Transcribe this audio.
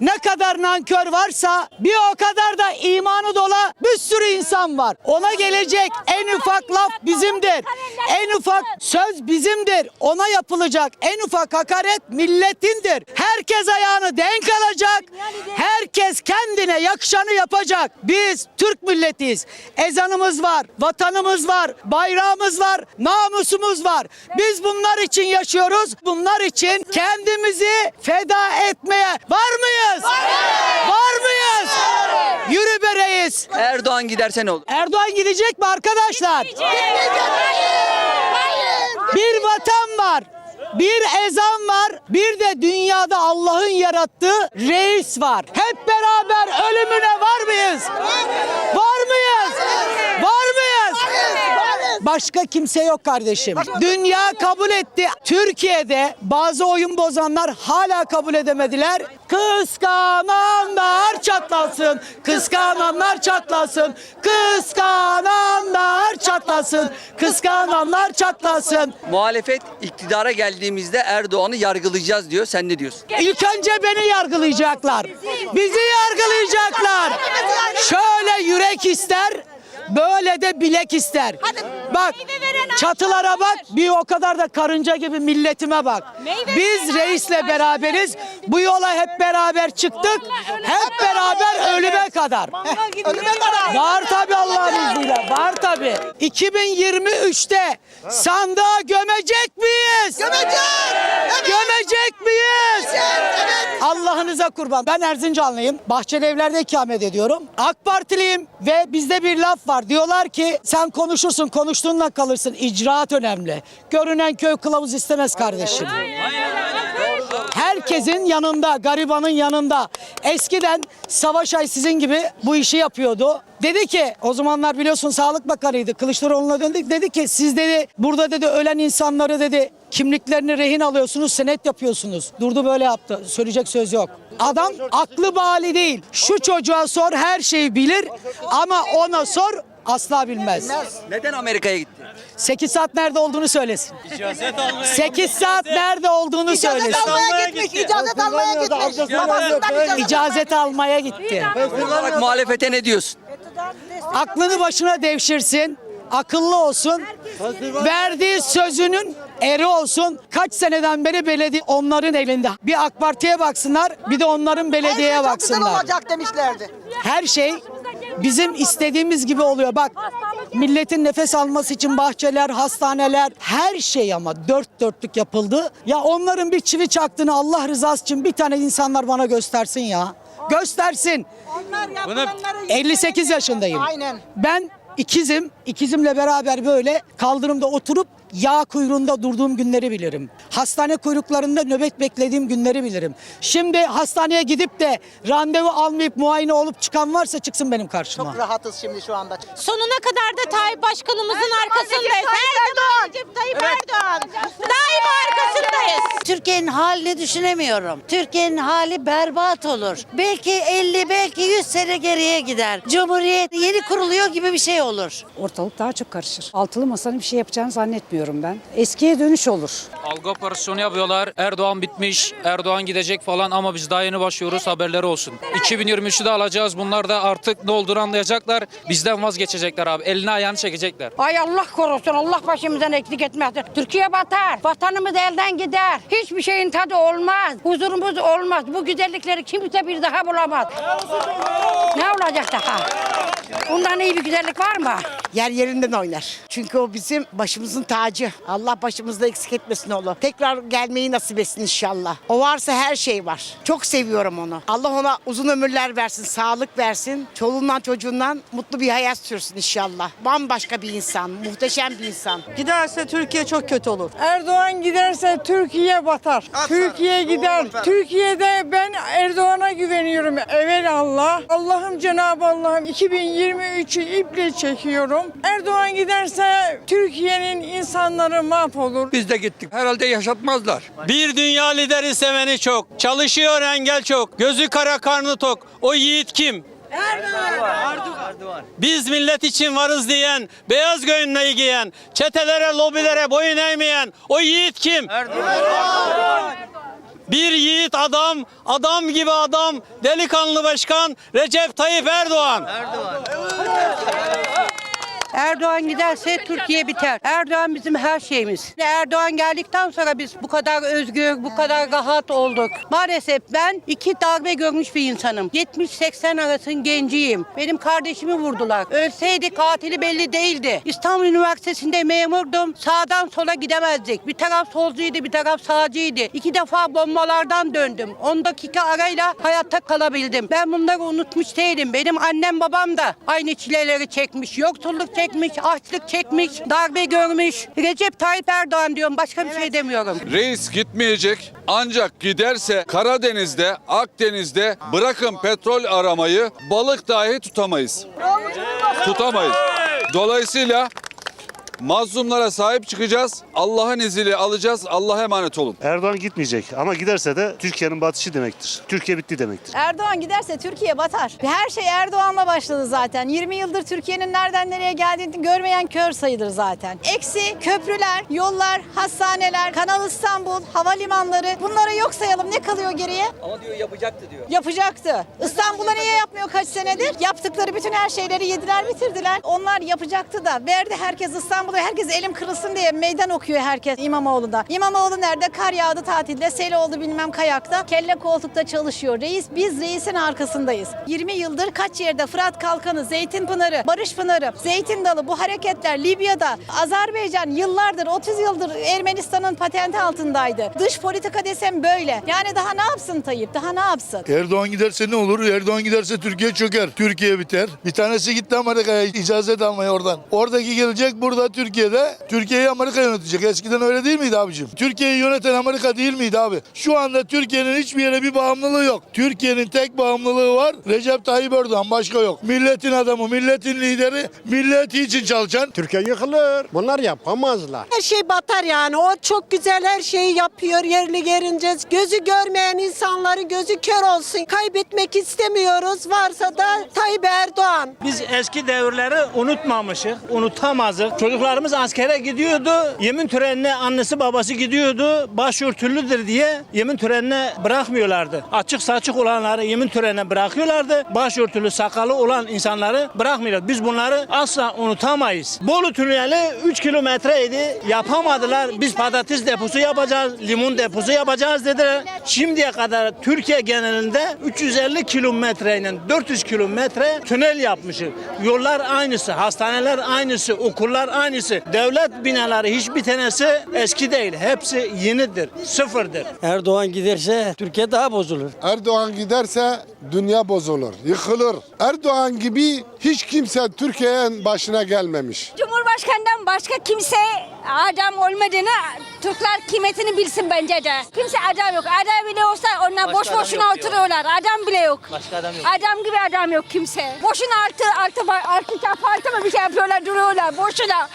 Ne kadar nankör varsa bir o kadar da imanı dola bir sürü insan var. Ona gelecek en ufak laf bizimdir. En ufak söz bizimdir. Ona yapılacak en ufak hakaret milletindir. Herkes ayağını denk alacak. Herkes kendine yakışanı yapacak. Biz Türk milletiyiz. Ezanımız var, vatanımız var, bayrağımız var, namusumuz var. Biz bunlar için yaşıyoruz. Bunlar için kendimizi feda etmeye var mıyız? Var mıyız? Yürü be reis. Erdoğan giderse ne olur? Erdoğan gidecek mi arkadaşlar? Bir vatan var. Bir ezan var. Bir de dünyada Allah'ın yarattığı reis var. Hep beraber ölümüne var mıyız? Var mıyız? Var mıyız? Başka kimse yok kardeşim. Dünya kabul etti. Türkiye'de bazı oyun bozanlar hala kabul edemediler. Kıskananlar çatlasın. Kıskananlar çatlasın. Kıskananlar çatlasın. Kıskananlar çatlasın. Muhalefet iktidara geldiğimizde Erdoğan'ı yargılayacağız diyor. Sen ne diyorsun? İlk önce beni yargılayacaklar. Bizi yargılayacaklar. Şöyle yürek ister, böyle de bilek ister. Bak çatılara bak, bir o kadar da karınca gibi milletime bak. Biz reisle beraberiz. Bu yola hep beraber çıktık. Hep beraber ölüme kadar. Ölüme kadar. Var tabi Allah'ın izniyle. Var tabi. 2023'te sandığa gömecek miyiz? Evet. Gömecek miyiz? Evet. Allah'ınıza kurban. Ben Erzincanlıyım. Bahçeli evlerde ikamet ediyorum. AK Partiliyim ve bizde bir laf var. Diyorlar ki sen konuşursun, konuştuğunla kalırsın. İcraat önemli. Görünen köy kılavuz istemez kardeşim. Herkesin yanında, garibanın yanında. Eskiden Savaş Ay sizin gibi bu işi yapıyordu. Dedi ki o zamanlar biliyorsun Sağlık Bakanıydı. Kılıçdaroğlu'na döndük. Dedi ki siz dedi burada dedi ölen insanları dedi kimliklerini rehin alıyorsunuz, senet yapıyorsunuz. Durdu böyle yaptı. Söyleyecek söz yok. Adam aklı bali değil. Şu çocuğa sor her şeyi bilir ama ona sor asla bilmez. Neden Amerika'ya gitti? 8 saat nerede olduğunu söylesin. 8 saat nerede olduğunu İcazet söylesin. almaya gitmiş. İcazet almaya gitmiş. Babasından icazet İcazet almaya gitti. Olarak muhalefete ne diyorsun? Aklını başına devşirsin. Akıllı olsun. Verdiği sözünün eri olsun. Kaç seneden beri belediye onların elinde. Bir AK Parti'ye baksınlar, bir de onların belediyeye Her şey çok güzel baksınlar. olacak demişlerdi. Her şey bizim istediğimiz gibi oluyor. Bak milletin nefes alması için bahçeler, hastaneler her şey ama dört dörtlük yapıldı. Ya onların bir çivi çaktığını Allah rızası için bir tane insanlar bana göstersin ya. Göstersin. Onlar yapılanları 58 yaşındayım. Aynen. Ben ikizim. İkizimle beraber böyle kaldırımda oturup yağ kuyruğunda durduğum günleri bilirim. Hastane kuyruklarında nöbet beklediğim günleri bilirim. Şimdi hastaneye gidip de randevu almayıp muayene olup çıkan varsa çıksın benim karşıma. Çok rahatız şimdi şu anda. Sonuna kadar da Tayyip Başkanımızın arkasındayız. Her zaman Recep Tayyip Erdoğan. Türkiye'nin halini düşünemiyorum. Türkiye'nin hali berbat olur. Belki 50, belki 100 sene geriye gider. Cumhuriyet yeni kuruluyor gibi bir şey olur. Ortalık daha çok karışır. Altılı masanın bir şey yapacağını zannetmiyorum ben. Eskiye dönüş olur. Algı operasyonu yapıyorlar. Erdoğan bitmiş, Erdoğan gidecek falan ama biz daha yeni başlıyoruz haberleri olsun. 2023'ü de alacağız. Bunlar da artık ne olduğunu anlayacaklar. Bizden vazgeçecekler abi. Elini ayağını çekecekler. Ay Allah korusun, Allah başımızdan eksik etmesin. Türkiye batar, vatanımız elden gider. Hiçbir şeyin tadı olmaz, huzurumuz olmaz. Bu güzellikleri kimse bir daha bulamaz. Ne olacak daha? Bundan iyi bir güzellik var mı? Yer yerinden oynar. Çünkü o bizim başımızın tacı. Allah başımızda eksik etmesin onu. Tekrar gelmeyi nasip etsin inşallah. O varsa her şey var. Çok seviyorum onu. Allah ona uzun ömürler versin, sağlık versin. Çoluğundan çocuğundan mutlu bir hayat sürsün inşallah. Bambaşka bir insan, muhteşem bir insan. Giderse Türkiye çok kötü olur. Erdoğan giderse Türkiye batar. Türkiye gider. Türkiye'de ben Erdoğan'a güveniyorum. Evet Allah. Allah'ım Cenab-ı Allah'ım 2023'ü iple çekiyorum. Erdoğan giderse Türkiye'nin insanları mahvolur. Biz de gittik. Herhalde yaşatmazlar. Bir dünya lideri seveni çok. Çalışıyor engel çok. Gözü kara karnı tok. O yiğit kim? Biz millet için varız diyen, beyaz gömleği giyen, çetelere, lobilere boyun eğmeyen o yiğit kim? Bir yiğit adam, adam gibi adam, delikanlı başkan Recep Tayyip Erdoğan. Erdoğan giderse Türkiye biter. Erdoğan bizim her şeyimiz. Erdoğan geldikten sonra biz bu kadar özgür, bu kadar rahat olduk. Maalesef ben iki darbe görmüş bir insanım. 70-80 arasının genciyim. Benim kardeşimi vurdular. Ölseydi katili belli değildi. İstanbul Üniversitesi'nde memurdum. Sağdan sola gidemezdik. Bir taraf solcuydu, bir taraf sağcıydı. İki defa bombalardan döndüm. 10 dakika arayla hayatta kalabildim. Ben bunları unutmuş değilim. Benim annem babam da aynı çileleri çekmiş. Yoksulluk çekmiş, açlık çekmiş, darbe görmüş. Recep Tayyip Erdoğan diyorum. Başka bir şey demiyorum. Reis gitmeyecek ancak giderse Karadeniz'de, Akdeniz'de bırakın petrol aramayı balık dahi tutamayız. Tutamayız. Dolayısıyla mazlumlara sahip çıkacağız. Allah'ın izniyle alacağız. Allah'a emanet olun. Erdoğan gitmeyecek ama giderse de Türkiye'nin batışı demektir. Türkiye bitti demektir. Erdoğan giderse Türkiye batar. Her şey Erdoğan'la başladı zaten. 20 yıldır Türkiye'nin nereden nereye geldiğini görmeyen kör sayılır zaten. Eksi köprüler, yollar, hastaneler, Kanal İstanbul, havalimanları bunları yok sayalım. Ne kalıyor geriye? Ama diyor yapacaktı diyor. Yapacaktı. İstanbul'a niye yapmıyor kaç senedir? Yaptıkları bütün her şeyleri yediler bitirdiler. Onlar yapacaktı da verdi herkes İstanbul'a herkes elim kırılsın diye meydan okuyor herkes İmamoğlu'nda. İmamoğlu nerede? Kar yağdı tatilde, sel oldu bilmem kayakta. Kelle koltukta çalışıyor. Reis biz reisin arkasındayız. 20 yıldır kaç yerde Fırat Kalkanı, Zeytinpınarı, Barış Pınarı, Zeytin Dalı bu hareketler Libya'da, Azerbaycan yıllardır 30 yıldır Ermenistan'ın patenti altındaydı. Dış politika desem böyle. Yani daha ne yapsın Tayyip? Daha ne yapsın? Erdoğan giderse ne olur? Erdoğan giderse Türkiye çöker. Türkiye biter. Bir tanesi gitti Amerika'ya icazet almaya oradan. Oradaki gelecek burada Türkiye'de. Türkiye'yi Amerika yönetecek. Eskiden öyle değil miydi abicim? Türkiye'yi yöneten Amerika değil miydi abi? Şu anda Türkiye'nin hiçbir yere bir bağımlılığı yok. Türkiye'nin tek bağımlılığı var. Recep Tayyip Erdoğan başka yok. Milletin adamı, milletin lideri, milleti için çalışan. Türkiye yıkılır. Bunlar yapamazlar. Her şey batar yani. O çok güzel her şeyi yapıyor yerli yerince. Gözü görmeyen insanları gözü kör olsun. Kaybetmek istemiyoruz. Varsa da Tayyip Erdoğan. Biz eski devirleri unutmamışız, unutamazdık. Çocuklarımız askere gidiyordu. Yemin törenine annesi babası gidiyordu. Başörtülüdür diye yemin törenine bırakmıyorlardı. Açık saçık olanları yemin törenine bırakıyorlardı. Başörtülü sakalı olan insanları bırakmıyorlar. Biz bunları asla unutamayız. Bolu tüneli 3 kilometreydi. Yapamadılar. Biz patates deposu yapacağız, limon deposu yapacağız dediler. Şimdiye kadar Türkiye genelinde 350 kilometreyle 400 kilometre tünel yapmışız. Yollar aynısı, hastaneler aynısı, okullar aynısı. Devlet binaları hiçbir tanesi eski değil. Hepsi yenidir, sıfırdır. Erdoğan giderse Türkiye daha bozulur. Erdoğan giderse dünya bozulur, yıkılır. Erdoğan gibi hiç kimse Türkiye'nin başına gelmemiş. Cumhurbaşkanından başka kimse adam olmadığını Türkler kıymetini bilsin bence de. Kimse adam yok. Adam bile olsa onlar boş boşuna oturuyorlar. Adam bile yok. Başka adam yok. Adam gibi adam yok kimse. Boşuna altı altı altı altı mı bir şey yapıyorlar duruyorlar boşuna.